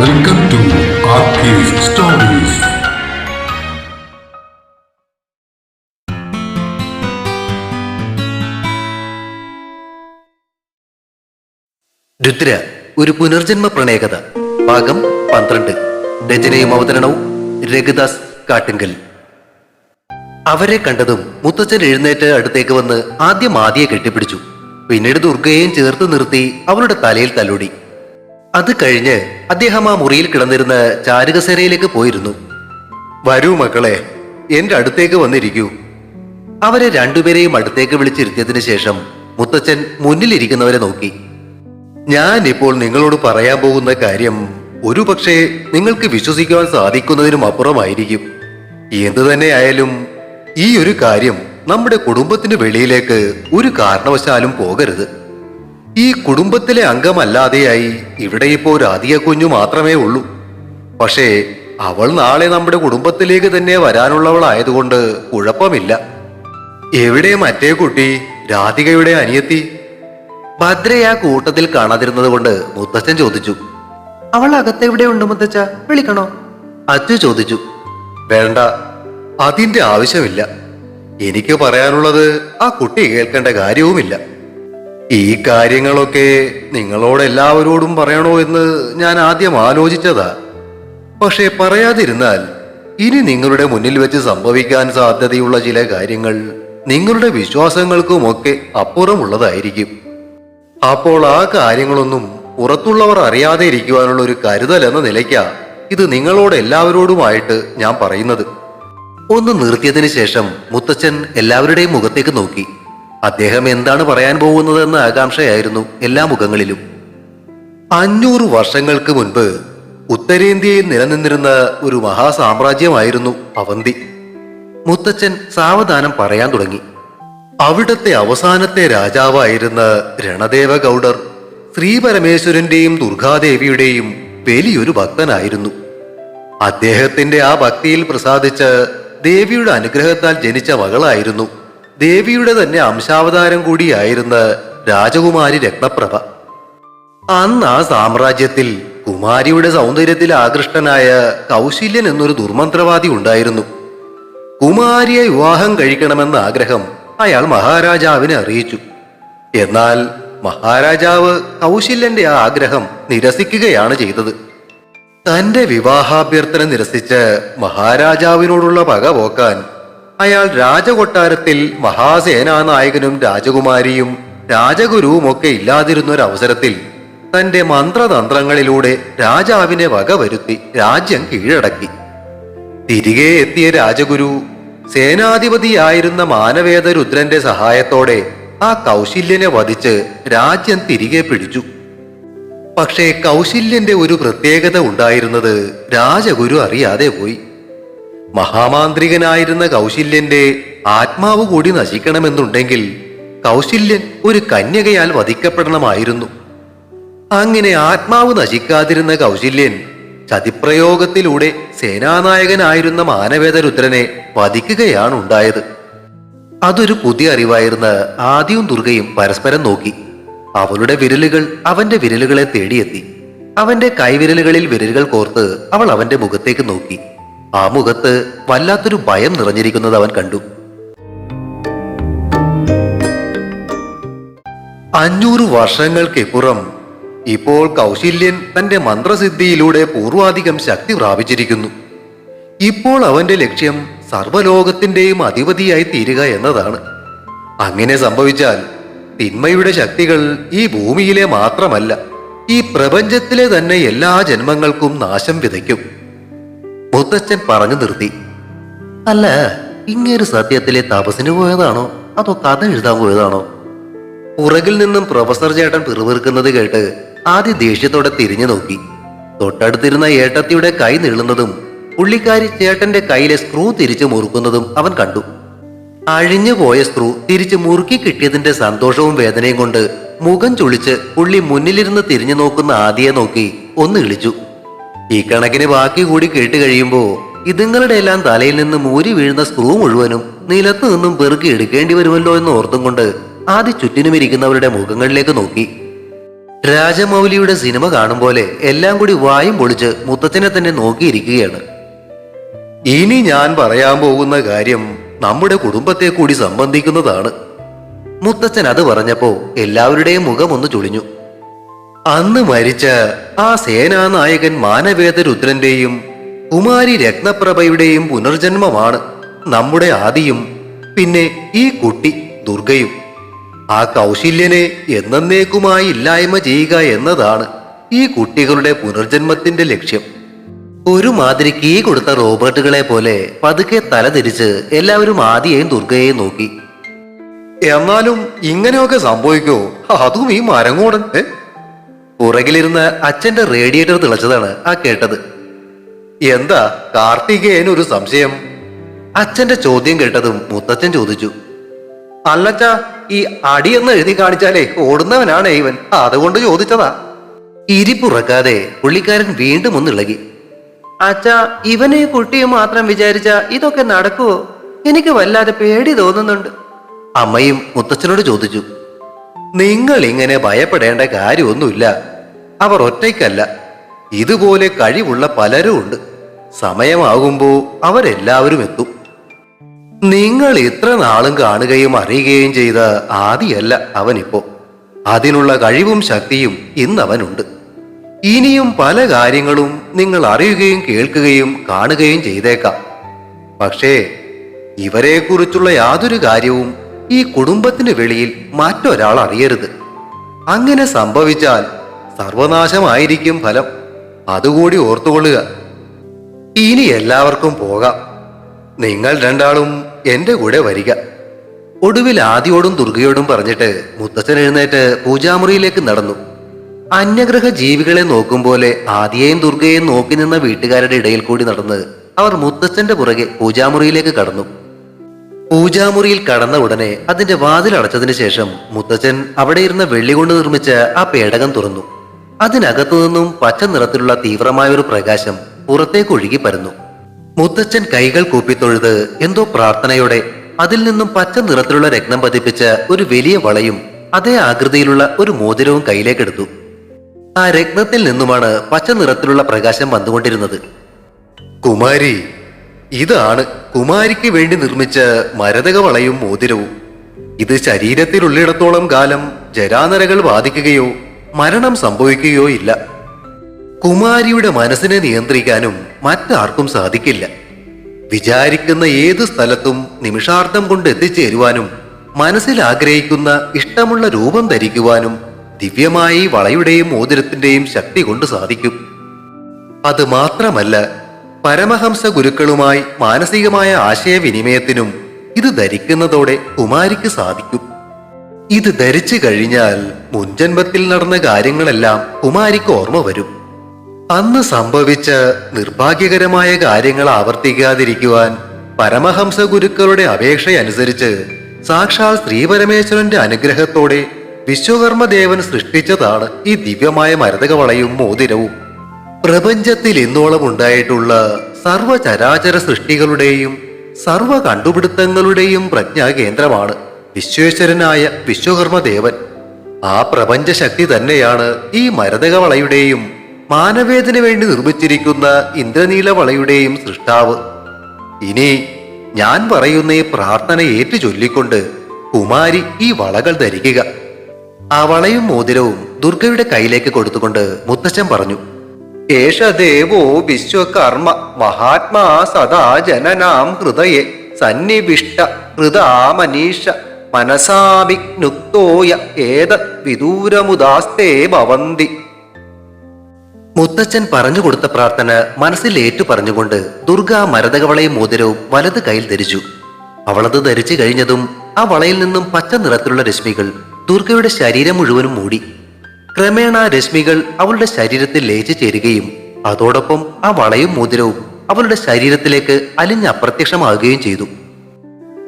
Welcome to stories. Rudra ഒരു പുനർജന്മ പ്രണയകഥ. ഭാഗം പന്ത്രണ്ട്. രചനയും അവതരണവും രഘുദാസ് കാട്ടിങ്കൽ. അവരെ കണ്ടതും മുത്തച്ഛൻ എഴുന്നേറ്റ് അടുത്തേക്ക് വന്ന് ആദ്യം ആദിയെ കെട്ടിപ്പിടിച്ചു. പിന്നീട് ദുർഗയെയും ചേർത്ത് നിർത്തി അവളുടെ തലയിൽ തലോടി. അത് കഴിഞ്ഞ് അദ്ദേഹം ആ മുറിയിൽ കിടന്നിരുന്ന ചാരുകസേരയിലേക്ക് പോയിരുന്നു. വരൂ മക്കളെ എന്റെ അടുത്തേക്ക് വന്നിരിക്കൂ. അവരെ രണ്ടുപേരെയും അടുത്തേക്ക് വിളിച്ചിരുത്തിയതിന് ശേഷം മുത്തച്ഛൻ മുന്നിലിരിക്കുന്നവരെ നോക്കി. ഞാൻ ഇപ്പോൾ നിങ്ങളോട് പറയാൻ പോകുന്ന കാര്യം ഒരു പക്ഷേ നിങ്ങൾക്ക് വിശ്വസിക്കുവാൻ സാധിക്കുന്നതിനും അപ്പുറമായിരിക്കും. എന്തു തന്നെയായാലും ഈ ഒരു കാര്യം നമ്മുടെ കുടുംബത്തിന് വെളിയിലേക്ക് ഒരു കാരണവശാലും പോകരുത്. ഈ കുടുംബത്തിലെ അംഗമല്ലാതെയായി ഇവിടെ ഇപ്പോൾ രാധിക കുഞ്ഞു മാത്രമേ ഉള്ളൂ. പക്ഷേ അവൾ നാളെ നമ്മുടെ കുടുംബത്തിലേക്ക് തന്നെ വരാനുള്ളവളായതുകൊണ്ട് കുഴപ്പമില്ല. എവിടെ മറ്റേ കുട്ടി രാധികയുടെ അനിയത്തി? ഭദ്രയെ ആ കൂട്ടത്തിൽ കാണാതിരുന്നത് കൊണ്ട് മുത്തച്ഛൻ ചോദിച്ചു. അവൾ അകത്തെവിടെ ഉണ്ട് മുത്തച്ഛ? വിളിക്കണോ? അച്ചു ചോദിച്ചു. വേണ്ട അതിന്റെ ആവശ്യമില്ല. എനിക്ക് പറയാനുള്ളത് ആ കുട്ടി കേൾക്കേണ്ട കാര്യവുമില്ല. ഈ കാര്യങ്ങളൊക്കെ നിങ്ങളോട് എല്ലാവരോടും പറയണോ എന്ന് ഞാൻ ആദ്യം ആലോചിച്ചതാ. പക്ഷേ പറയാതിരുന്നാൽ ഇനി നിങ്ങളുടെ മുന്നിൽ വെച്ച് സംഭവിക്കാൻ സാധ്യതയുള്ള ചില കാര്യങ്ങൾ നിങ്ങളുടെ വിശ്വാസങ്ങൾക്കുമൊക്കെ അപ്പുറമുള്ളതായിരിക്കും. അപ്പോൾ ആ കാര്യങ്ങളൊന്നും പുറത്തുള്ളവർ അറിയാതെ ഇരിക്കുവാനുള്ള ഒരു കരുതൽ എന്ന നിലയ്ക്കാ ഇത് നിങ്ങളോട് എല്ലാവരോടുമായിട്ട് ഞാൻ പറയുന്നത്. ഒന്ന് നിർത്തിയതിനു ശേഷം മുത്തച്ഛൻ എല്ലാവരുടെയും മുഖത്തേക്ക് നോക്കി. അദ്ദേഹം എന്താണ് പറയാൻ പോകുന്നതെന്ന ആകാംക്ഷയായിരുന്നു എല്ലാ മുഖങ്ങളിലും. അഞ്ഞൂറ് വർഷങ്ങൾക്ക് മുൻപ് ഉത്തരേന്ത്യയിൽ നിലനിന്നിരുന്ന ഒരു മഹാസാമ്രാജ്യമായിരുന്നു അവന്തി. മുത്തച്ഛൻ സാവധാനം പറയാൻ തുടങ്ങി. അവിടത്തെ അവസാനത്തെ രാജാവായിരുന്ന രണദേവ ഗൗഡർ ശ്രീപരമേശ്വരന്റെയും ദുർഗാദേവിയുടെയും വലിയൊരു ഭക്തനായിരുന്നു. അദ്ദേഹത്തിന്റെ ആ ഭക്തിയിൽ പ്രസാദിച്ച് ദേവിയുടെ അനുഗ്രഹത്താൽ ജനിച്ച മകളായിരുന്നു ദേവിയുടെ തന്നെ അംശാവതാരം കൂടിയായിരുന്ന രാജകുമാരി രത്നപ്രഭ. അന്ന് ആ സാമ്രാജ്യത്തിൽ കുമാരിയുടെ സൗന്ദര്യത്തിൽ ആകൃഷ്ടനായ കൗശല്യൻ എന്നൊരു ദുർമന്ത്രവാദി ഉണ്ടായിരുന്നു. കുമാരിയെ വിവാഹം കഴിക്കണമെന്ന ആഗ്രഹം അയാൾ മഹാരാജാവിനെ അറിയിച്ചു. എന്നാൽ മഹാരാജാവ് കൗശല്യന്റെ ആ ആഗ്രഹം നിരസിക്കുകയാണ് ചെയ്തത്. തന്റെ വിവാഹാഭ്യർത്ഥന നിരസിച്ച് മഹാരാജാവിനോടുള്ള പക പോക്കാൻ അയാൾ രാജകൊട്ടാരത്തിൽ മഹാസേനാനായകനും രാജകുമാരിയും രാജഗുരുവുമൊക്കെ ഇല്ലാതിരുന്ന ഒരു അവസരത്തിൽ തന്റെ മന്ത്രതന്ത്രങ്ങളിലൂടെ രാജാവിനെ വകവരുത്തി രാജ്യം കീഴടക്കി. തിരികെ എത്തിയ രാജഗുരു സേനാധിപതിയായിരുന്ന മാനവേദ രുദ്രന്റെ സഹായത്തോടെ ആ കൗശല്യനെ വധിച്ച് രാജ്യം തിരികെ പിടിച്ചു. പക്ഷേ കൗശല്യന്റെ ഒരു പ്രത്യേകത ഉണ്ടായിരുന്നത് രാജഗുരു അറിയാതെ പോയി. മഹാമാന്ത്രികനായിരുന്ന കൗശല്യന്റെ ആത്മാവ് കൂടി നശിക്കണമെന്നുണ്ടെങ്കിൽ കൗശല്യൻ ഒരു കന്യകയാൽ വധിക്കപ്പെടണമായിരുന്നു. അങ്ങനെ ആത്മാവ് നശിക്കാതിരുന്ന കൗശല്യൻ ചതിപ്രയോഗത്തിലൂടെ സേനാനായകനായിരുന്ന മാനവേദരുദ്രനെ വധിക്കുകയാണ് ഉണ്ടായത് അതൊരു പുതിയ അറിവായിരുന്ന ആദ്യവും ദുർഗയും പരസ്പരം നോക്കി. അവളുടെ വിരലുകൾ അവന്റെ വിരലുകളെ തേടിയെത്തി. അവന്റെ കൈവിരലുകളിൽ വിരലുകൾ കോർത്ത് അവൾ അവന്റെ മുഖത്തേക്ക് നോക്കി. ആ മുഖത്ത് വല്ലാത്തൊരു ഭയം നിറഞ്ഞിരിക്കുന്നത് അവൻ കണ്ടു. അഞ്ഞൂറ് വർഷങ്ങൾക്കിപ്പുറം ഇപ്പോൾ കൗശല്യൻ തന്റെ മന്ത്രസിദ്ധിയിലൂടെ പൂർവാധികം ശക്തി പ്രാപിച്ചിരിക്കുന്നു. ഇപ്പോൾ അവന്റെ ലക്ഷ്യം സർവലോകത്തിന്റെയും അധിപതിയായി തീരുക എന്നതാണ്. അങ്ങനെ സംഭവിച്ചാൽ തിന്മയുടെ ശക്തികൾ ഈ ഭൂമിയിലെ മാത്രമല്ല ഈ പ്രപഞ്ചത്തിലെ തന്നെ എല്ലാ ജന്മങ്ങൾക്കും നാശം വിതയ്ക്കും. മുത്തച്ഛൻ പറഞ്ഞു നിർത്തി. അല്ല ഇങ്ങേര് സത്യത്തിലെ തപസിന് പോയതാണോ? അതോ കഥ എഴുതാൻ പോയതാണോ? പുറകിൽ നിന്നും പ്രൊഫസർ ചേട്ടൻ പിറുപിറുക്കുന്നത് കേട്ട് ആദ്യ ദേഷ്യത്തോടെ തിരിഞ്ഞു നോക്കി. തൊട്ടടുത്തിരുന്ന ഏട്ടത്തിയുടെ കൈ നീളുന്നതും പുള്ളിക്കാരി ചേട്ടന്റെ കയ്യിലെ സ്ക്രൂ തിരിച്ചു മുറുക്കുന്നതും അവൻ കണ്ടു. അഴിഞ്ഞു പോയ സ്ക്രൂ തിരിച്ചു മുറുക്കി കിട്ടിയതിന്റെ സന്തോഷവും വേദനയും കൊണ്ട് മുഖം ചുളിച്ച് പുള്ളി മുന്നിലിരുന്ന് തിരിഞ്ഞു നോക്കുന്ന ആദിയെ നോക്കി ഒന്ന് ഇളിച്ചു. ഈ കണക്കിന് ബാക്കി കൂടി കേട്ട് കഴിയുമ്പോ ഇതുങ്ങളുടെ എല്ലാം തലയിൽ നിന്ന് മൂരി വീഴുന്ന സ്ക്രൂ മുഴുവനും നിലത്തു നിന്നും പെറുക്കി എടുക്കേണ്ടി വരുമല്ലോ എന്ന് ഓർത്തും കൊണ്ട് ആദ്യ ചുറ്റിനും ഇരിക്കുന്നവരുടെ മുഖങ്ങളിലേക്ക് നോക്കി. രാജമൗലിയുടെ സിനിമ കാണും പോലെ എല്ലാം കൂടി വായും പൊളിച്ച് മുത്തച്ഛനെ തന്നെ നോക്കിയിരിക്കുകയാണ്. ഇനി ഞാൻ പറയാൻ പോകുന്ന കാര്യം നമ്മുടെ കുടുംബത്തെ കൂടി സംബന്ധിക്കുന്നതാണ്. മുത്തച്ഛൻ അത് പറഞ്ഞപ്പോ എല്ലാവരുടെയും മുഖം ഒന്ന് ചുളിഞ്ഞു. അന്ന് മരിച്ച ആ സേനാനായകൻ മാനവേദ രുദ്രന്റെയും കുമാരി രത്നപ്രഭയുടെയും പുനർജന്മമാണ് നമ്മുടെ ആദിയും പിന്നെ ഈ കുട്ടി ദുർഗയും. ആ കൗശല്യനെ എന്നേക്കുമായി ഇല്ലായ്മ ചെയ്യുക എന്നതാണ് ഈ കുട്ടികളുടെ പുനർജന്മത്തിന്റെ ലക്ഷ്യം. ഒരു മാതിരി കീ കൊടുത്ത റോബർട്ടുകളെ പോലെ പതുക്കെ തലതിരിച്ച് എല്ലാവരും ആദിയെയും ദുർഗയെയും നോക്കി. എന്നാലും ഇങ്ങനെയൊക്കെ സംഭവിക്കോ? അതും ഈ മരങ്ങോടൻ? പുറകിലിരുന്ന അച്ഛന്റെ റേഡിയേറ്റർ തിളച്ചതാണ് ആ കേട്ടത്. എന്താ കാർത്തികേയൻ ഒരു സംശയം? അച്ഛന്റെ ചോദ്യം കേട്ടതും മുത്തച്ഛൻ ചോദിച്ചു. അല്ലച്ച ഈ അടിയെന്ന് എഴുതി കാണിച്ചാലേ ഓടുന്നവനാണ് ഇവൻ. അതുകൊണ്ട് ചോദിച്ചതാ. ഇരിപ്പുറക്കാതെ പുള്ളിക്കാരൻ വീണ്ടും ഒന്ന് ഇളകി. അച്ഛാ ഇവനെ കുട്ടിയെ മാത്രം വിചാരിച്ച ഇതൊക്കെ നടക്കുവോ? എനിക്ക് വല്ലാതെ പേടി തോന്നുന്നുണ്ട്. അമ്മയും മുത്തച്ഛനോട് ചോദിച്ചു. നിങ്ങൾ ഇങ്ങനെ ഭയപ്പെടേണ്ട കാര്യമൊന്നുമില്ല. അവർ ഒറ്റയ്ക്കല്ല. ഇതുപോലെ കഴിവുള്ള പലരും ഉണ്ട്. സമയമാകുമ്പോ അവരെല്ലാവരും എത്തും. നിങ്ങൾ ഇത്ര നാളും കാണുകയും അറിയുകയും ചെയ്ത ആദിയല്ല അവനിപ്പോ. അതിനുള്ള കഴിവും ശക്തിയും ഇന്നവനുണ്ട്. ഇനിയും പല കാര്യങ്ങളും നിങ്ങൾ അറിയുകയും കേൾക്കുകയും കാണുകയും ചെയ്തേക്കാം. പക്ഷേ ഇവരെക്കുറിച്ചുള്ള യാതൊരു കാര്യവും ഈ കുടുംബത്തിന് വെളിയിൽ മറ്റൊരാൾ അറിയരുത്. അങ്ങനെ സംഭവിച്ചാൽ സർവനാശമായിരിക്കും ഫലം. അതുകൂടി ഓർത്തുകൊള്ളുക. ഇനി എല്ലാവർക്കും പോകാം. നിങ്ങൾ രണ്ടാളും എന്റെ കൂടെ വരിക. ഒടുവിൽ ആദിയോടും ദുർഗയോടും പറഞ്ഞിട്ട് മുത്തച്ഛൻ എഴുന്നേറ്റ് പൂജാമുറിയിലേക്ക് നടന്നു. അന്യഗ്രഹ ജീവികളെ നോക്കും പോലെ ആദിയെയും ദുർഗയെയും നോക്കി നിന്ന വീട്ടുകാരുടെ ഇടയിൽ കൂടി നടന്ന് അവർ മുത്തച്ഛന്റെ പുറകെ പൂജാമുറിയിലേക്ക് കടന്നു. പൂജാമുറിയിൽ കടന്ന ഉടനെ അതിന്റെ വാതിൽ അടച്ചതിന് ശേഷം മുത്തച്ഛൻ അവിടെ ഇരുന്ന വെള്ളി കൊണ്ട് നിർമ്മിച്ച ആ പേടകം തുറന്നു. അതിനകത്തു നിന്നും പച്ച നിറത്തിലുള്ള തീവ്രമായ ഒരു പ്രകാശം പുറത്തേക്ക് ഒഴുകി പരന്നു. മുത്തച്ഛൻ കൈകൾ കൂപ്പിത്തൊഴുത് എന്തോ പ്രാർത്ഥനയോടെ അതിൽ നിന്നും പച്ച നിറത്തിലുള്ള രത്നം പതിപ്പിച്ച ഒരു വലിയ വളയും അതേ ആകൃതിയിലുള്ള ഒരു മോതിരവും കയ്യിലേക്കെടുത്തു ആ രത്നത്തിൽ നിന്നുമാണ് പച്ച നിറത്തിലുള്ള പ്രകാശം വന്നുകൊണ്ടിരുന്നത്. കുമാരി ഇതാണ് കുമാരിക്ക് വേണ്ടി നിർമ്മിച്ച മരതക വളയും മോതിരവും. ഇത് ശരീരത്തിലുള്ളിടത്തോളം കാലം ജരാനരകൾ ബാധിക്കുകയോ മരണം സംഭവിക്കുകയോ ഇല്ല. കുമാരിയുടെ മനസ്സിനെ നിയന്ത്രിക്കാനും മറ്റാർക്കും സാധിക്കില്ല. വിചാരിക്കുന്ന ഏത് സ്ഥലത്തും നിമിഷാർത്ഥം കൊണ്ട് എത്തിച്ചേരുവാനും മനസ്സിൽ ആഗ്രഹിക്കുന്ന ഇഷ്ടമുള്ള രൂപം ധരിക്കുവാനും ദിവ്യമായി വളയുടെയും മോതിരത്തിന്റെയും ശക്തി കൊണ്ട് സാധിക്കും. അത് മാത്രമല്ല പരമഹംസ ഗുരുക്കളുമായി മാനസികമായ ആശയവിനിമയത്തിനും ഇത് ധരിക്കുന്നതോടെ കുമാരിക്ക് സാധിക്കും. ഇത് ധരിച്ചു കഴിഞ്ഞാൽ മുൻജന്മത്തിൽ നടന്ന കാര്യങ്ങളെല്ലാം കുമാരിക്ക് ഓർമ്മ വരും. അന്ന് സംഭവിച്ച നിർഭാഗ്യകരമായ കാര്യങ്ങൾ ആവർത്തിക്കാതിരിക്കുവാൻ പരമഹംസ ഗുരുക്കളുടെ അപേക്ഷയനുസരിച്ച് സാക്ഷാൽ ശ്രീപരമേശ്വരന്റെ അനുഗ്രഹത്തോടെ വിശ്വകർമ്മദേവൻ സൃഷ്ടിച്ചതാണ് ഈ ദിവ്യമായ മരതകവളയും മോതിരവും. പ്രപഞ്ചത്തിൽ ഇന്നോളം ഉണ്ടായിട്ടുള്ള സർവചരാചര സൃഷ്ടികളുടെയും സർവ കണ്ടുപിടുത്തങ്ങളുടെയും പ്രജ്ഞാകേന്ദ്രമാണ് വിശ്വേശ്വരനായ വിശ്വകർമ്മദേവൻ. ആ പ്രപഞ്ചശക്തി തന്നെയാണ് ഈ മരതകവളയുടെയും മാനവേദന് വേണ്ടി നിർമ്മിച്ചിരിക്കുന്ന ഇന്ദ്രനീലവളയുടെയും സൃഷ്ടാവ്. ഇനി ഞാൻ പറയുന്ന ഈ പ്രാർത്ഥന ഏറ്റു ചൊല്ലിക്കൊണ്ട് കുമാരി ഈ വളകൾ ധരിക്കുക. ആ വളയും മോതിരവും ദുർഗയുടെ കയ്യിലേക്ക് കൊടുത്തുകൊണ്ട് മുത്തച്ഛൻ പറഞ്ഞു ദേവോ വിശ്വകർമ്മ മഹാത്മാ സദാ ജനനാം ഹൃദയെ സന്നിവിഷ്ട ഹൃദാ മനീഷ മനസാഭിനുക്തോയ ഏത വിദൂരമുദാസ്തേ ഭവന്തി. മുത്തച്ഛൻ പറഞ്ഞു കൊടുത്ത പ്രാർത്ഥന മനസ്സിൽ ഏറ്റു പറഞ്ഞുകൊണ്ട് ദുർഗ മരതകവളയും മോതിരവും വലത് കയ്യിൽ ധരിച്ചു. അവളത് ധരിച്ചു കഴിഞ്ഞതും ആ വളയിൽ നിന്നും പച്ച നിറത്തിലുള്ള രശ്മികൾ ദുർഗയുടെ ശരീരം മുഴുവനും മൂടി. ക്രമേണ രശ്മികൾ അവളുടെ ശരീരത്തിൽ ലയിച്ചു ചേരുകയും അതോടൊപ്പം ആ വളയും മോതിരവും അവളുടെ ശരീരത്തിലേക്ക് അലിഞ്ഞ് അപ്രത്യക്ഷമാകുകയും ചെയ്തു.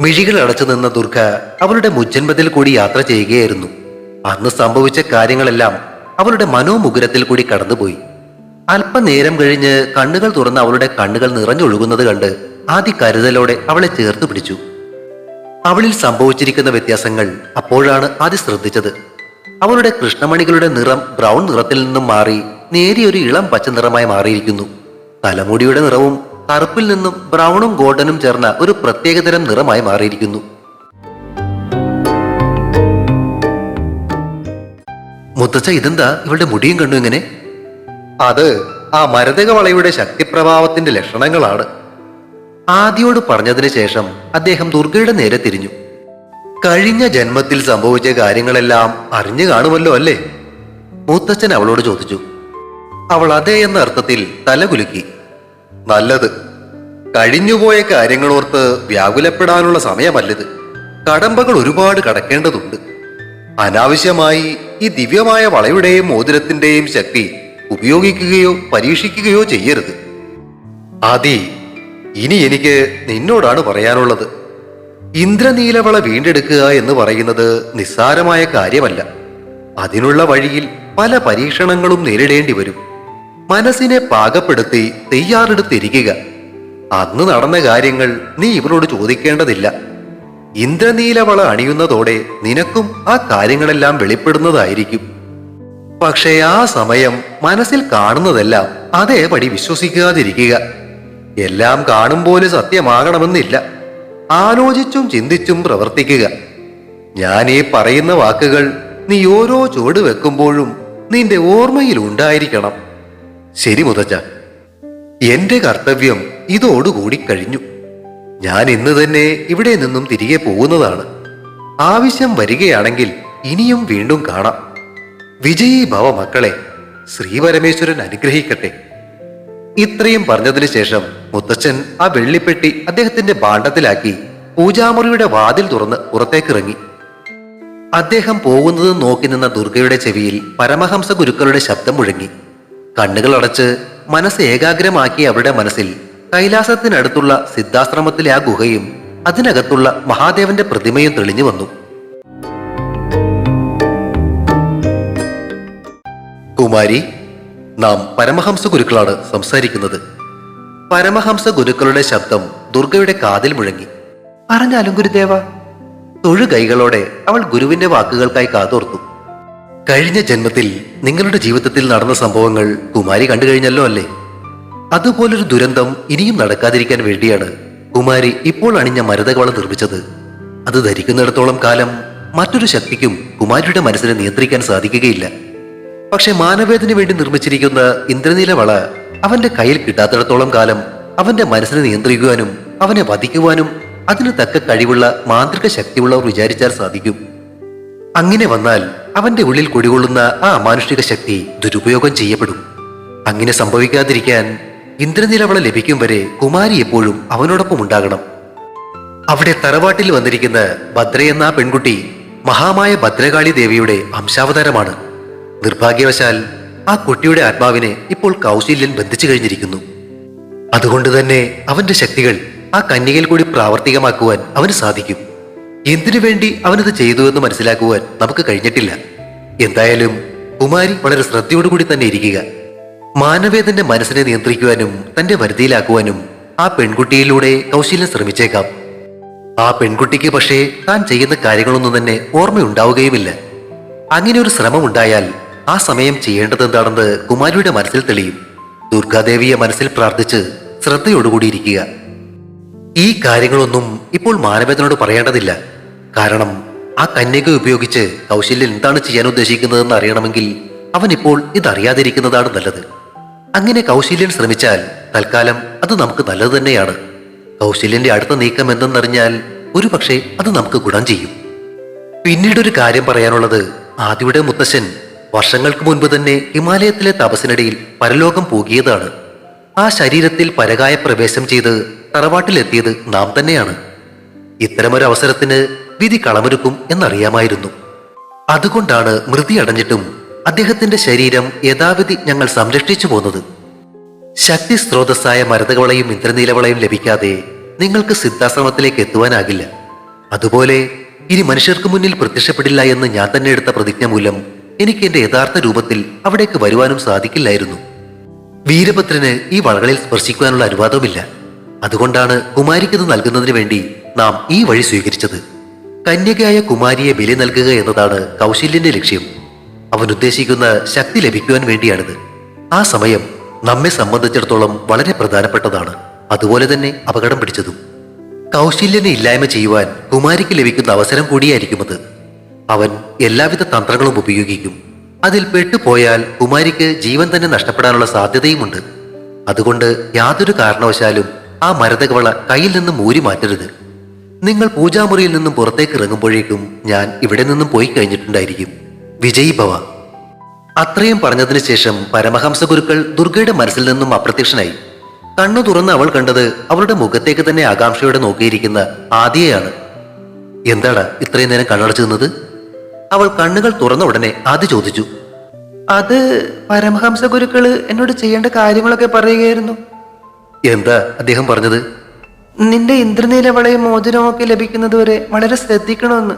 മിഴികൾ അടച്ചു നിന്ന ദുർഗ അവളുടെ മുജ്ജന്മത്തിൽ കൂടി യാത്ര ചെയ്യുകയായിരുന്നു. അന്ന് സംഭവിച്ച കാര്യങ്ങളെല്ലാം അവളുടെ മനോമുകുരത്തിൽ കൂടി കടന്നുപോയി. അല്പനേരം കഴിഞ്ഞ് കണ്ണുകൾ തുറന്ന് അവളുടെ കണ്ണുകൾ നിറഞ്ഞൊഴുകുന്നത് കണ്ട് ആദ്യ കരുതലോടെ അവളെ ചേർത്ത് പിടിച്ചു. അവളിൽ സംഭവിച്ചിരിക്കുന്ന വ്യത്യാസങ്ങൾ അപ്പോഴാണ് ആദ്യം ശ്രദ്ധിച്ചത്. അവളുടെ കൃഷ്ണമണികളുടെ നിറം ബ്രൗൺ നിറത്തിൽ നിന്നും മാറി നേരിയൊരു ഇളം പച്ച നിറമായി മാറിയിരിക്കുന്നു. തലമുടിയുടെ നിറവും കറുപ്പിൽ നിന്നും ബ്രൗണും ഗോൾഡനും ചേർന്ന ഒരു പ്രത്യേകതരം നിറമായി മാറിയിരിക്കുന്നു. മുത്തച്ഛ ഇതെന്താ? ഇവളുടെ മുടിയും കണ്ടു ഇങ്ങനെ? അത് ആ മരതക വളയുടെ ശക്തിപ്രഭാവത്തിന്റെ ലക്ഷണങ്ങളാണ്. ആദ്യോട് പറഞ്ഞതിന് ശേഷം അദ്ദേഹം ദുർഗയുടെ നേരെ തിരിഞ്ഞു. കഴിഞ്ഞ ജന്മത്തിൽ സംഭവിച്ച കാര്യങ്ങളെല്ലാം അറിഞ്ഞു കാണുമല്ലോ അല്ലേ? മൂത്തച്ഛൻ അവളോട് ചോദിച്ചു. അവൾ അതേ എന്ന അർത്ഥത്തിൽ തലകുലുക്കി. നല്ലത്. കഴിഞ്ഞുപോയ കാര്യങ്ങളോർത്ത് വ്യാകുലപ്പെടാനുള്ള സമയമല്ലത്. കടമ്പകൾ ഒരുപാട് കടക്കേണ്ടതുണ്ട്. അനാവശ്യമായി ഈ ദിവ്യമായ വളയുടെയും മോതിരത്തിന്റെയും ശക്തി ഉപയോഗിക്കുകയോ പരീക്ഷിക്കുകയോ ചെയ്യരുത്. ആദി ഇനി എനിക്ക് നിന്നോടാണ് പറയാനുള്ളത്. ഇന്ദ്രനീലവള വീണ്ടെടുക്കുക എന്ന് പറയുന്നത് നിസ്സാരമായ കാര്യമല്ല. അതിനുള്ള വഴിയിൽ പല പരീക്ഷണങ്ങളും നേരിടേണ്ടി വരും. മനസ്സിനെ പാകപ്പെടുത്തി തയ്യാറെടുത്തിരിക്കുക. അന്ന് നടന്ന കാര്യങ്ങൾ നീ ഇവനോട് ചോദിക്കേണ്ടതില്ല. ഇന്ദ്രനീലവള അണിയുന്നതോടെ നിനക്കും ആ കാര്യങ്ങളെല്ലാം വെളിപ്പെടുന്നതായിരിക്കും. പക്ഷേ ആ സമയം മനസ്സിൽ കാണുന്നതെല്ലാം അതേപടി വിശ്വസിക്കാതിരിക്കുക. എല്ലാം കാണും പോലെ സത്യമാകണമെന്നില്ല. ആലോചിച്ചും ചിന്തിച്ചും പ്രവർത്തിക്കുക. ഞാൻ ഈ പറയുന്ന വാക്കുകൾ നീ ഓരോ ചുവട് വെക്കുമ്പോഴും നിന്റെ ഓർമ്മയിൽ ഉണ്ടായിരിക്കണം. ശരി മുതച്ച എന്റെ കർത്തവ്യം ഇതോടുകൂടി കഴിഞ്ഞു. ഞാൻ ഇന്ന് തന്നെ ഇവിടെ നിന്നും തിരികെ പോകുന്നതാണ്. ആവശ്യം വരികയാണെങ്കിൽ ഇനിയും വീണ്ടും കാണാം. വിജയീ ഭവ മക്കളെ ശ്രീപരമേശ്വരൻ അനുഗ്രഹിക്കട്ടെ. ഇത്രയും പറഞ്ഞതിന് ശേഷം മുത്തച്ഛൻ ആ വെള്ളിപ്പെട്ടി അദ്ദേഹത്തിന്റെ ഭാണ്ഡത്തിലാക്കി പൂജാമുറിയുടെ വാതിൽ തുറന്ന് പുറത്തേക്കിറങ്ങി. അദ്ദേഹം പോകുന്നത് നോക്കി നിന്ന ദുർഗയുടെ ചെവിയിൽ പരമഹംസ ഗുരുക്കളുടെ ശബ്ദം മുഴങ്ങി. കണ്ണുകൾ അടച്ച് മനസ്സ് ഏകാഗ്രമാക്കിയ അവരുടെ മനസ്സിൽ കൈലാസത്തിനടുത്തുള്ള സിദ്ധാശ്രമത്തിലെ ആ ഗുഹയും അതിനകത്തുള്ള മഹാദേവന്റെ പ്രതിമയും തെളിഞ്ഞു വന്നു. കുമാരി നാം പരമഹംസ ഗുരുക്കളാണ് സംസാരിക്കുന്നത്. പരമഹംസ ഗുരുക്കളുടെ ശബ്ദം ദുർഗയുടെ കാതിൽ മുഴങ്ങി. പറഞ്ഞാലും ഗുരുദേവ. തൊഴു കൈകളോടെ അവൾ ഗുരുവിന്റെ വാക്കുകൾക്കായി കാതോർത്തു. കഴിഞ്ഞ ജന്മത്തിൽ നിങ്ങളുടെ ജീവിതത്തിൽ നടന്ന സംഭവങ്ങൾ കുമാരി കണ്ടു കഴിഞ്ഞല്ലോ അല്ലേ? അതുപോലൊരു ദുരന്തം ഇനിയും നടക്കാതിരിക്കാൻ വേണ്ടിയാണ് കുമാരി ഇപ്പോൾ അണിഞ്ഞ മരതകവള നിർമ്മിച്ചത്. അത് ധരിക്കുന്നിടത്തോളം കാലം മറ്റൊരു ശക്തിക്കും കുമാരിയുടെ മനസ്സിനെ നിയന്ത്രിക്കാൻ സാധിക്കുകയില്ല. പക്ഷെ മാനവേദന് വേണ്ടി നിർമ്മിച്ചിരിക്കുന്ന ഇന്ദ്രനീല വള അവന്റെ കയ്യിൽ കിട്ടാത്തിടത്തോളം കാലം അവന്റെ മനസ്സിനെ നിയന്ത്രിക്കുവാനും അവനെ വധിക്കുവാനും അതിന് തക്ക കഴിവുള്ള മാന്ത്രിക ശക്തിയുള്ളവർ വിചാരിച്ചാൽ സാധിക്കും. അങ്ങനെ വന്നാൽ അവന്റെ ഉള്ളിൽ കുടികൊള്ളുന്ന ആ അമാനുഷിക ശക്തി ദുരുപയോഗം ചെയ്യപ്പെടും. അങ്ങനെ സംഭവിക്കാതിരിക്കാൻ ഇന്ദ്രനിലവള ലഭിക്കും വരെ കുമാരി എപ്പോഴും അവനോടൊപ്പം ഉണ്ടാകണം. അവിടെ തറവാട്ടിൽ വന്നിരിക്കുന്ന ഭദ്ര എന്ന പെൺകുട്ടി മഹാമായ ഭദ്രകാളി ദേവിയുടെ അംശാവതാരമാണ് നിർഭാഗ്യവശാൽ ആ കുട്ടിയുടെ ആത്മാവിനെ ഇപ്പോൾ കൗശല്യൻ ബന്ധിച്ചു കഴിഞ്ഞിരിക്കുന്നു. അതുകൊണ്ട് തന്നെ അവന്റെ ശക്തികൾ ആ കന്യകയിൽ കൂടി പ്രാവർത്തികമാക്കുവാൻ അവന് സാധിക്കും. എന്തിനു വേണ്ടി അവനത് ചെയ്തു എന്ന് മനസ്സിലാക്കുവാൻ നമുക്ക് കഴിഞ്ഞിട്ടില്ല. എന്തായാലും കുമാരി വളരെ ശ്രദ്ധയോടുകൂടി തന്നെ ഇരിക്കുക. മാനവേദന്റെ മനസ്സിനെ നിയന്ത്രിക്കുവാനും തന്റെ വരുതിയിലാക്കുവാനും ആ പെൺകുട്ടിയിലൂടെ കൗശല്യം ശ്രമിച്ചേക്കാം. ആ പെൺകുട്ടിക്ക് പക്ഷേ താൻ ചെയ്യുന്ന കാര്യങ്ങളൊന്നും തന്നെ ഓർമ്മയുണ്ടാവുകയുമില്ല. അങ്ങനെ ഒരു ശ്രമം ഉണ്ടായാൽ ആ സമയം ചെയ്യേണ്ടത് എന്താണെന്ന് കുമാരിയുടെ മനസ്സിൽ തെളിയും. ദുർഗാദേവിയെ മനസ്സിൽ പ്രാർത്ഥിച്ച് ശ്രദ്ധയോടുകൂടി ഇരിക്കുക ഈ കാര്യങ്ങളൊന്നും ഇപ്പോൾ മാനവേദനോട് പറയേണ്ടതില്ല. കാരണം ആ കന്യക ഉപയോഗിച്ച് കൗശല്യൻ എന്താണ് ചെയ്യാൻ ഉദ്ദേശിക്കുന്നതെന്ന് അറിയണമെങ്കിൽ അവൻ ഇപ്പോൾ ഇതറിയാതിരിക്കുന്നതാണ് നല്ലത്. അങ്ങനെ കൗശല്യൻ ശ്രമിച്ചാൽ തൽക്കാലം അത് നമുക്ക് നല്ലത് തന്നെയാണ്. കൗശല്യന്റെ അടുത്ത നീക്കം എന്തെന്നറിഞ്ഞാൽ ഒരു പക്ഷേ അത് നമുക്ക് ഗുണം ചെയ്യും. പിന്നീടൊരു കാര്യം പറയാനുള്ളത് ആദ്യയുടെ മുത്തശ്ശൻ വർഷങ്ങൾക്ക് മുൻപ് തന്നെ ഹിമാലയത്തിലെ തപസ്സിനിടയിൽ പരലോകം പോകിയതാണ്. ആ ശരീരത്തിൽ പരകായ പ്രവേശം ചെയ്ത് തറവാട്ടിലെത്തിയത് നാം തന്നെയാണ്. ഇത്തരമൊരവസരത്തിന് വിധി കളമൊരുക്കും എന്നറിയാമായിരുന്നു. അതുകൊണ്ടാണ് മൃതി അടഞ്ഞിട്ടും അദ്ദേഹത്തിന്റെ ശരീരം യഥാവിധി ഞങ്ങൾ സംരക്ഷിച്ചു പോന്നത്. ശക്തി സ്രോതസ്സായ മരതകവളയും ഇന്ദ്രനീലവളയും ലഭിക്കാതെ നിങ്ങൾക്ക് സിദ്ധാശ്രമത്തിലേക്ക് എത്തുവാനാകില്ല. അതുപോലെ ഇനി മനുഷ്യർക്ക് മുന്നിൽ പ്രത്യക്ഷപ്പെടില്ല എന്ന് ഞാൻ തന്നെ എടുത്ത പ്രതിജ്ഞ മൂലം എനിക്ക് എന്റെ യഥാർത്ഥ രൂപത്തിൽ അവിടേക്ക് വരുവാനും സാധിക്കില്ലായിരുന്നു. വീരഭദ്രന് ഈ വളകളിൽ സ്പർശിക്കുവാനുള്ള അനുവാദവുമില്ല. അതുകൊണ്ടാണ് കുമാരിക്കത് നൽകുന്നതിന് വേണ്ടി നാം ഈ വഴി സ്വീകരിച്ചത്. കന്യകയായ കുമാരിയെ ബലി നൽകുക എന്നതാണ് കൗശല്യന്റെ ലക്ഷ്യം. അവൻ ഉദ്ദേശിക്കുന്ന ശക്തി ലഭിക്കുവാൻ വേണ്ടിയാണിത്. ആ സമയം നമ്മെ സംബന്ധിച്ചിടത്തോളം വളരെ പ്രധാനപ്പെട്ടതാണ്. അതുപോലെ തന്നെ അപകടം പിടിച്ചതും. കൗശല്യനെ ഇല്ലായ്മ ചെയ്യുവാൻ കുമാരിക്ക് ലഭിക്കുന്ന അവസരം കൂടിയായിരിക്കും അത്. അവൻ എല്ലാവിധ തന്ത്രങ്ങളും ഉപയോഗിക്കും. അതിൽ പെട്ടുപോയാൽ കുമാരിക്ക് ജീവൻ തന്നെ നഷ്ടപ്പെടാനുള്ള സാധ്യതയുമുണ്ട്. അതുകൊണ്ട് യാതൊരു കാരണവശാലും ആ മരതകവള കയ്യിൽ നിന്നും ഊരി മാറ്റരുത്. നിങ്ങൾ പൂജാമുറിയിൽ നിന്നും പുറത്തേക്ക് ഇറങ്ങുമ്പോഴേക്കും ഞാൻ ഇവിടെ നിന്നും പോയി കഴിഞ്ഞിട്ടുണ്ടായിരിക്കും. വിജയ് ഭവ. അത്രയും പറഞ്ഞതിന് ശേഷം പരമഹംസ ഗുരുക്കൾ ദുർഗയുടെ മനസ്സിൽ നിന്നും അപ്രത്യക്ഷനായി. കണ്ണു തുറന്ന് അവൾ കണ്ടത് അവളുടെ മുഖത്തേക്ക് തന്നെ ആകാംക്ഷയോടെ നോക്കിയിരിക്കുന്ന ആദിയെയാണ്. എന്താടാ ഇത്രയും നേരം കണ്ണടച്ചു നിന്നത്? അവൾ കണ്ണുകൾ തുറന്ന ഉടനെ അത് ചോദിച്ചു. അത് പരമഹംസ ഗുരുക്കൾ എന്നോട് ചെയ്യേണ്ട കാര്യങ്ങളൊക്കെ പറയുകയായിരുന്നു. എന്താ അദ്ദേഹം പറഞ്ഞത്? നിന്റെ ഇന്ദ്രനീല വളയും മോചനവും ഒക്കെ ലഭിക്കുന്നതുവരെ വളരെ ശ്രദ്ധിക്കണമെന്ന്.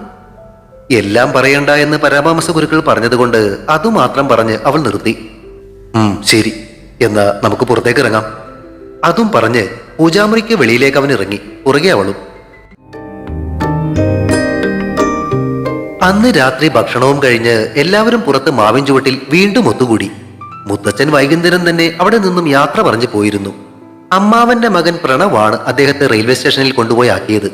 എല്ലാം പറയണ്ട എന്ന് പരമഹംസ ഗുരുക്കൾ പറഞ്ഞതുകൊണ്ട് അതുമാത്രം പറഞ്ഞ് അവൾ നിർത്തി. ഉം ശരി. എന്നാ നമുക്ക് പുറത്തേക്ക് ഇറങ്ങാം. അതും പറഞ്ഞ് പൂജാമുറിക്ക് വെളിയിലേക്ക് അവൻ ഇറങ്ങി. പുറകെ അവളും അന്ന് രാത്രി ഭക്ഷണവും കഴിഞ്ഞ് എല്ലാവരും പുറത്ത് മാവിൻ ചുവട്ടിൽ വീണ്ടും ഒത്തുകൂടി. മുത്തച്ഛൻ വൈകുന്നേരം തന്നെ അവിടെ നിന്നും യാത്ര പറഞ്ഞു പോയിരുന്നു. അമ്മാവന്റെ മകൻ പ്രണവാണ് അദ്ദേഹത്തെ റെയിൽവേ സ്റ്റേഷനിൽ കൊണ്ടുപോയി ആക്കിയത്.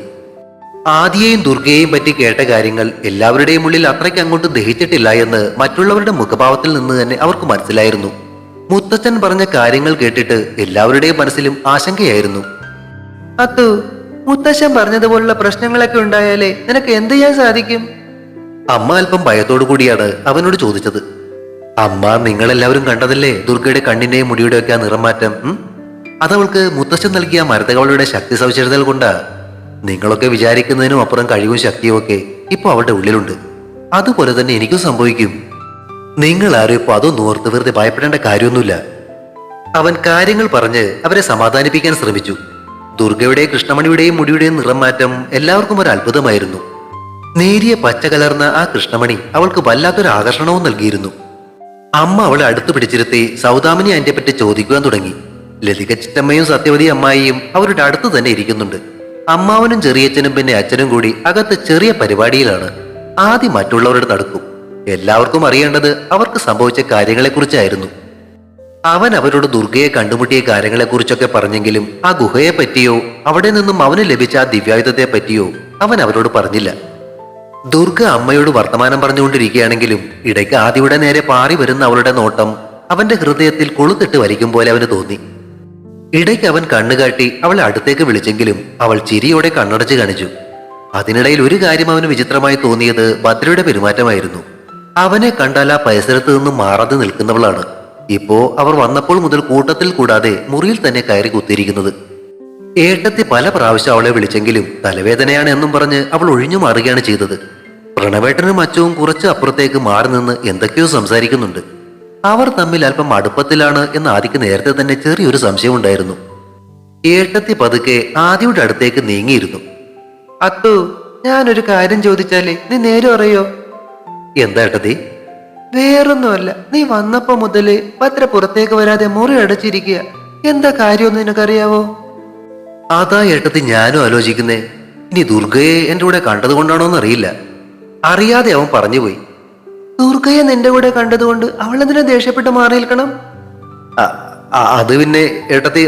ആദിയെയും ദുർഗയെയും പറ്റി കേട്ട കാര്യങ്ങൾ എല്ലാവരുടെയും ഉള്ളിൽ അത്രയ്ക്ക് അങ്ങോട്ട് ദഹിച്ചിട്ടില്ല എന്ന് മറ്റുള്ളവരുടെ മുഖഭാവത്തിൽ നിന്ന് തന്നെ അവർക്ക് മനസ്സിലായിരുന്നു. മുത്തച്ഛൻ പറഞ്ഞ കാര്യങ്ങൾ കേട്ടിട്ട് എല്ലാവരുടെയും മനസ്സിലും ആശങ്കയായിരുന്നു. അത്തു മുത്തശ്ശൻ പറഞ്ഞതുപോലുള്ള പ്രശ്നങ്ങളൊക്കെ ഉണ്ടായാലേ നിനക്ക് എന്ത് ചെയ്യാൻ സാധിക്കും? അമ്മ അല്പം ഭയത്തോടു കൂടിയാണ് അവനോട് ചോദിച്ചത്. അമ്മ നിങ്ങളെല്ലാവരും കണ്ടതല്ലേ? ദുർഗയുടെ കണ്ണിന്റെയും മുടിയുടെയും ഒക്കെ ആ നിറം മാറ്റം അതവൾക്ക് മുത്തശ്ശൻ നൽകിയ മരതകവളുടെ ശക്തി സവിശേഷതകൾ കൊണ്ടാ. നിങ്ങളൊക്കെ വിചാരിക്കുന്നതിനും അപ്പുറം കഴിവും ശക്തിയും ഒക്കെ ഇപ്പൊ അവളുടെ ഉള്ളിലുണ്ട്. അതുപോലെ തന്നെ എനിക്കും സംഭവിക്കും. നിങ്ങൾ ആരും ഇപ്പൊ അതൊന്നും ഓർത്ത് വെറുതെ ഭയപ്പെടേണ്ട കാര്യമൊന്നുമില്ല. അവൻ കാര്യങ്ങൾ പറഞ്ഞ് അവരെ സമാധാനിപ്പിക്കാൻ ശ്രമിച്ചു. ദുർഗയുടെയും കൃഷ്ണമണിയുടെയും മുടിയുടെയും നിറം മാറ്റം എല്ലാവർക്കും ഒരു അത്ഭുതമായിരുന്നു. നേരിയ പച്ച കലർന്ന ആ കൃഷ്ണമണി അവൾക്ക് വല്ലാത്തൊരു ആകർഷണവും നൽകിയിരുന്നു. അമ്മ അവളെ അടുത്തു പിടിച്ചിരുത്തി സൗദാമിനി അതിന്റെ പറ്റി ചോദിക്കുവാൻ തുടങ്ങി. ലതിക ചിറ്റമ്മയും സത്യവതി അമ്മായിയും അവരുടെ അടുത്ത് തന്നെ ഇരിക്കുന്നുണ്ട്. അമ്മാവനും ചെറിയച്ഛനും പിന്നെ അച്ഛനും കൂടി അകത്ത് ചെറിയ പരിപാടിയിലാണ്. ആദ്യം മറ്റുള്ളവരുടെ നടക്കും. എല്ലാവർക്കും അറിയേണ്ടത് അവർക്ക് സംഭവിച്ച കാര്യങ്ങളെക്കുറിച്ചായിരുന്നു. അവൻ അവരോട് ദുർഗയെ കണ്ടുമുട്ടിയ കാര്യങ്ങളെക്കുറിച്ചൊക്കെ പറഞ്ഞെങ്കിലും ആ ഗുഹയെ പറ്റിയോ അവിടെ നിന്നും അവന് ലഭിച്ച ആ ദിവ്യായുധത്തെ പറ്റിയോ അവൻ അവരോട് പറഞ്ഞില്ല. ദുർഗ അമ്മയോട് വർത്തമാനം പറഞ്ഞുകൊണ്ടിരിക്കുകയാണെങ്കിലും ഇടയ്ക്ക് ആദിയുടെ നേരെ പാറി വരുന്ന അവളുടെ നോട്ടം അവന്റെ ഹൃദയത്തിൽ കൊളുത്തിട്ട് വലിക്കും പോലെ അവന് തോന്നി. ഇടയ്ക്ക് അവൻ കണ്ണുകാട്ടി അവളെ അടുത്തേക്ക് വിളിച്ചെങ്കിലും അവൾ ചിരിയോടെ കണ്ണടച്ച് കാണിച്ചു. അതിനിടയിൽ ഒരു കാര്യം അവന് വിചിത്രമായി തോന്നിയത് ഭദ്രയുടെ പെരുമാറ്റമായിരുന്നു. അവനെ കണ്ടാൽ ആ പരിസരത്ത് നിന്നും മാറാതെ നിൽക്കുന്നവളാണ്. ഇപ്പോ അവർ വന്നപ്പോൾ മുതൽ കൂട്ടത്തിൽ കൂടാതെ മുറിയിൽ തന്നെ കയറി കുത്തിയിരിക്കുന്നത്. ഏട്ടത്തി പല പ്രാവശ്യം അവളെ വിളിച്ചെങ്കിലും തലവേദനയാണ് എന്നും പറഞ്ഞ് അവൾ ഒഴിഞ്ഞു മാറുകയാണ് ചെയ്തത്. പ്രണവേട്ടനും അച്ചവും കുറച്ച് അപ്പുറത്തേക്ക് മാറി നിന്ന് എന്തൊക്കെയോ സംസാരിക്കുന്നുണ്ട്. അവർ തമ്മിൽ അല്പം അടുപ്പത്തിലാണ് എന്ന് ആദിക്ക് നേരത്തെ തന്നെ ചെറിയൊരു സംശയം ഉണ്ടായിരുന്നു ഏട്ടത്തി പതുക്കെ ആദിയുടെ അടുത്തേക്ക് നീങ്ങിയിരുന്നു. അത്തു ഞാനൊരു കാര്യം ചോദിച്ചാലേ നീ നേരെ അറിയോ എന്താ ഏട്ടത്തി? വേറൊന്നുമല്ല നീ വന്നപ്പോ മുതൽ പത്ര പുറത്തേക്ക് വരാതെ മുറി അടച്ചിരിക്കുക. എന്താ കാര്യമൊന്നും നിനക്കറിയാവോ? അതാ ഏട്ടത്തി ഞാനും ആലോചിക്കുന്നേ. ഇനി ദുർഗയെ എന്റെ കൂടെ കണ്ടത് കൊണ്ടാണോ എന്നറിയില്ല. അറിയാതെ അവൻ പറഞ്ഞുപോയി. ദുർഗയെ നിന്റെ കൂടെ കണ്ടതുകൊണ്ട് അവൾ എന്തിനാ ദേഷ്യപ്പെട്ട് മാറി നിൽക്കണം? അത് പിന്നെ ഏട്ടത്തി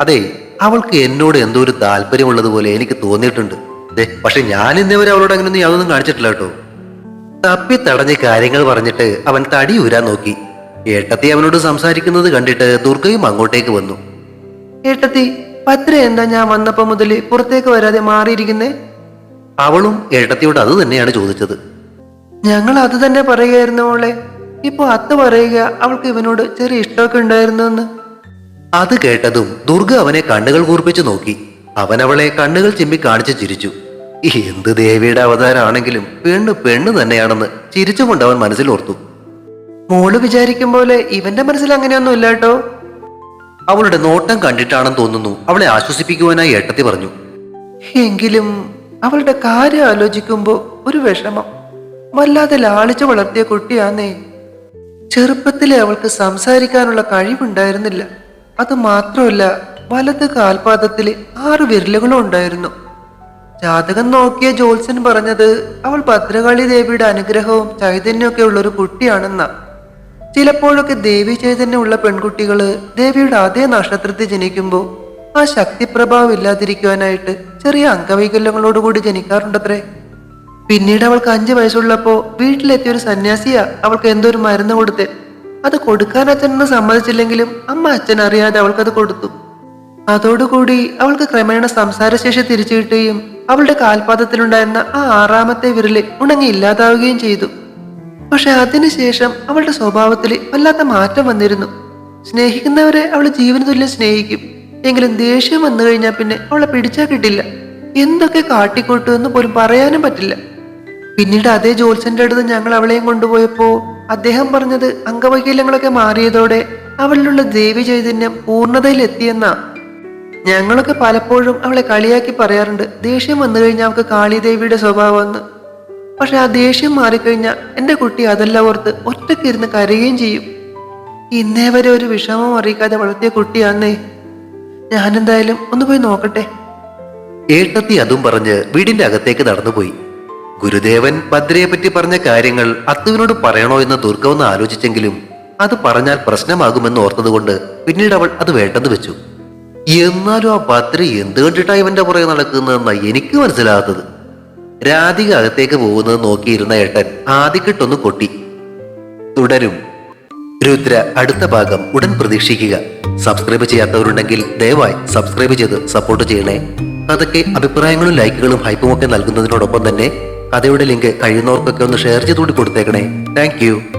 അതെ അവൾക്ക് എന്നോട് എന്തോ ഒരു താല്പര്യമുള്ളത് പോലെ എനിക്ക് തോന്നിയിട്ടുണ്ട്. പക്ഷെ ഞാൻ ഇന്നേവരെ അവളോട് അങ്ങനെയൊന്നും യാതൊന്നും കാണിച്ചിട്ടില്ല കേട്ടോ. തപ്പി തടഞ്ഞ് കാര്യങ്ങൾ പറഞ്ഞിട്ട് അവൻ തടി ഊരാൻ നോക്കി. ഏട്ടത്തി അവനോട് സംസാരിക്കുന്നത് കണ്ടിട്ട് ദുർഗയും അങ്ങോട്ടേക്ക് വന്നു. ഏട്ടത്തി ഭദ്ര എന്താ ഞാൻ വന്നപ്പോ മുതൽ പുറത്തേക്ക് വരാതെ മാറിയിരിക്കുന്നേ? അവളും ഏട്ടത്തിയോട് അത് തന്നെയാണ് ചോദിച്ചത്. ഞങ്ങൾ അത് തന്നെ പറയുകയായിരുന്നു അവളെ ഇപ്പൊ അത്ത് പറയുക അവൾക്ക് ഇവനോട് ചെറിയ ഇഷ്ടമൊക്കെ ഉണ്ടായിരുന്നു എന്ന് അത് കേട്ടതും ദുർഗ അവനെ കണ്ണുകൾ കൂർപ്പിച്ചു നോക്കി. അവൻ അവളെ കണ്ണുകൾ ചിമ്മി കാണിച്ചു ചിരിച്ചു. എന്ത് ദേവിയുടെ അവതാരമാണെങ്കിലും പെണ്ണ് പെണ്ണ് തന്നെയാണെന്ന് ചിരിച്ചുകൊണ്ട് അവൻ മനസ്സിൽ ഓർത്തു മോൾ വിചാരിക്കും പോലെ ഇവന്റെ മനസ്സിൽ അങ്ങനെയൊന്നും ഇല്ല കേട്ടോ. അവളുടെ നോട്ടം കണ്ടിട്ടാണെന്ന് തോന്നുന്നു. അവളെ ആശ്വസിപ്പിക്കുവാനായി ഏട്ടത്തി പറഞ്ഞു. എങ്കിലും അവളുടെ കാര്യം ആലോചിക്കുമ്പോ ഒരു വിഷമം. വല്ലാതെ ലാളിച്ചു വളർത്തിയ കുട്ടിയാന്നേ. ചെറുപ്പത്തിലെ അവൾക്ക് സംസാരിക്കാനുള്ള കഴിവുണ്ടായിരുന്നില്ല. അത് മാത്രമല്ല വലത് കാൽപാദത്തിൽ ആറ് വിരലുകളും ഉണ്ടായിരുന്നു. ജാതകം നോക്കിയ ജോത്സ്യൻ പറഞ്ഞത് അവൾ ഭദ്രകാളി ദേവിയുടെ അനുഗ്രഹവും ചൈതന്യമൊക്കെ ഉള്ള ഒരു കുട്ടിയാണെന്നാ. ചിലപ്പോഴൊക്കെ ദേവി ചൈതന്യമുള്ള പെൺകുട്ടികൾ ദേവിയുടെ അതേ നക്ഷത്രത്തിൽ ജനിക്കുമ്പോൾ ആ ശക്തിപ്രഭാവം ഇല്ലാതിരിക്കുവാനായിട്ട് ചെറിയ അംഗവൈകല്യങ്ങളോടുകൂടി ജനിക്കാറുണ്ടത്രേ. പിന്നീട് അവൾക്ക് അഞ്ചു വയസ്സുള്ളപ്പോ വീട്ടിലെത്തിയ ഒരു സന്യാസിയാ അവൾക്ക് എന്തോ ഒരു മരുന്ന് കൊടുത്ത്. അത് കൊടുക്കാൻ അച്ഛനൊന്ന് സമ്മതിച്ചില്ലെങ്കിലും അമ്മ അച്ഛൻ അറിയാതെ അവൾക്കത് കൊടുത്തു. അതോടുകൂടി അവൾക്ക് ക്രമേണ സംസാരശേഷി തിരിച്ചു കിട്ടുകയും അവളുടെ കാൽപാദത്തിലുണ്ടായിരുന്ന ആ ആറാമത്തെ വിരൽ ഉണങ്ങി ഇല്ലാതാവുകയും ചെയ്തു. പക്ഷെ അതിനുശേഷം അവളുടെ സ്വഭാവത്തിൽ വല്ലാത്ത മാറ്റം വന്നിരുന്നു. സ്നേഹിക്കുന്നവരെ അവൾ ജീവന തുല്യം സ്നേഹിക്കും. എങ്കിലും ദേഷ്യം വന്നു കഴിഞ്ഞാൽ പിന്നെ അവളെ പിടിച്ചാൽ കിട്ടില്ല. എന്തൊക്കെ കാട്ടിക്കൂട്ടു എന്ന് പോലും പറയാനും പറ്റില്ല. പിന്നീട് അതേ ജോത്സന്റെ അടുത്ത് ഞങ്ങൾ അവളെയും കൊണ്ടുപോയപ്പോ അദ്ദേഹം പറഞ്ഞത് അംഗവൈകല്യങ്ങളൊക്കെ മാറിയതോടെ അവളിലുള്ള ദേവി ചൈതന്യം പൂർണതയിലെത്തിയെന്നാ. ഞങ്ങളൊക്കെ പലപ്പോഴും അവളെ കളിയാക്കി പറയാറുണ്ട്. ദേഷ്യം വന്നു കഴിഞ്ഞാൽ അവൾക്ക് കാളിദേവിയുടെ സ്വഭാവമെന്ന് പക്ഷെ ആ ദേഷ്യം മാറിക്കഴിഞ്ഞാൽ എന്റെ കുട്ടി അതെല്ലാം ഓർത്ത് ഒറ്റയ്ക്കിരുന്ന് കരയുകയും ചെയ്യും. ഇന്നേ വരെ ഒരു വിഷമം അറിയിക്കാതെ വളർത്തിയ കുട്ടിയാന്നേ. ഞാനെന്തായാലും ഒന്ന് പോയി നോക്കട്ടെ. ഏട്ടത്തി അതും പറഞ്ഞ് വീടിന്റെ അകത്തേക്ക് നടന്നുപോയി. ഗുരുദേവൻ ഭദ്രയെ പറ്റി പറഞ്ഞ കാര്യങ്ങൾ അത്തുവിനോട് പറയണോ എന്ന് ദുർഗമെന്ന് ആലോചിച്ചെങ്കിലും അത് പറഞ്ഞാൽ പ്രശ്നമാകുമെന്ന് ഓർത്തതുകൊണ്ട് പിന്നീട് അവൾ അത് വേണ്ടെന്ന് വെച്ചു. എന്നാലും ആ ഭദ്ര എന്ത് കണ്ടിട്ടാ ഇവന്റെ പുറകെ നടക്കുന്നതെന്നാ എനിക്ക് മനസ്സിലാകാത്തത്. രാധിക അകത്തേക്ക് പോകുന്നത് നോക്കിയിരുന്ന ഏട്ടൻ ആദിക്കെട്ടൊന്ന് കൊട്ടി തുടരും. രുദ്ര അടുത്ത ഭാഗം ഉടൻ പ്രതീക്ഷിക്കുക. സബ്സ്ക്രൈബ് ചെയ്യാത്തവരുണ്ടെങ്കിൽ ദയവായി സബ്സ്ക്രൈബ് ചെയ്ത് സപ്പോർട്ട് ചെയ്യണേ. അതൊക്കെ അഭിപ്രായങ്ങളും ലൈക്കുകളും ഹൈപ്പും ഒക്കെ നൽകുന്നതിനോടൊപ്പം തന്നെ കഥയുടെ ലിങ്ക് കഴിയുന്നവർക്കൊക്കെ ഒന്ന് ഷെയർ ചെയ്തുകൂടി കൊടുത്തേക്കണേ. താങ്ക്